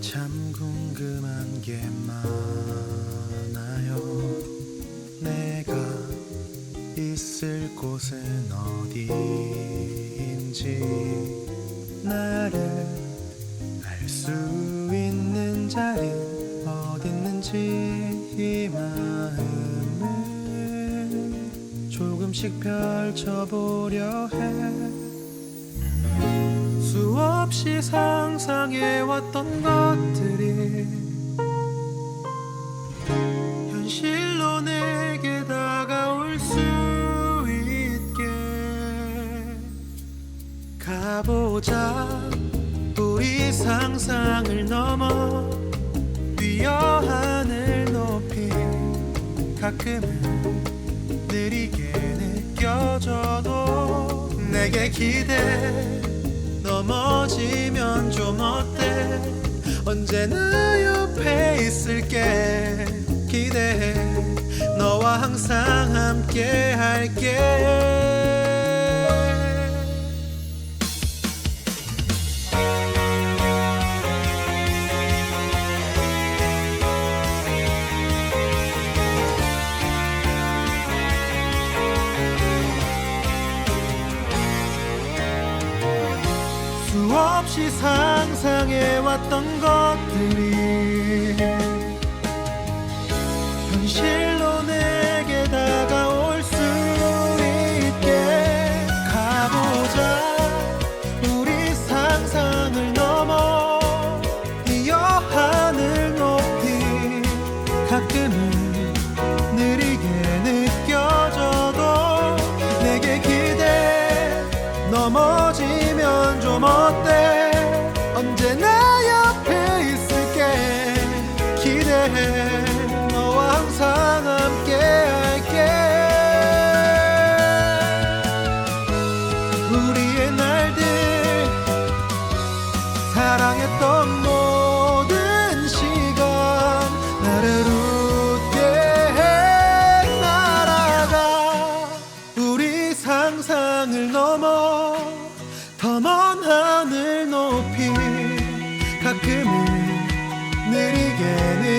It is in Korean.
나참 궁금한 게 많아요. 내가 있을 곳은 어디인지 나를 알 수 있는 자리 어딨는지 이 마음을 조금씩 펼쳐보려 해. 수없이 상상해왔던 것들이 현실로 내게 다가올 수 있게 가보자 우리 상상을 넘어 뛰어 하늘 높이 가끔은 느리게 느껴져도 내게 기대 넘어지면 좀 어때? 언제나 옆에 있을게. 기대해. 너와 항상 함께 할게 수없이 상상해왔던 것들 넘어지면 좀 어때? 언제나 옆에 있을게. 기대해. 너와 항상 함께. 할 가끔은 느리게 느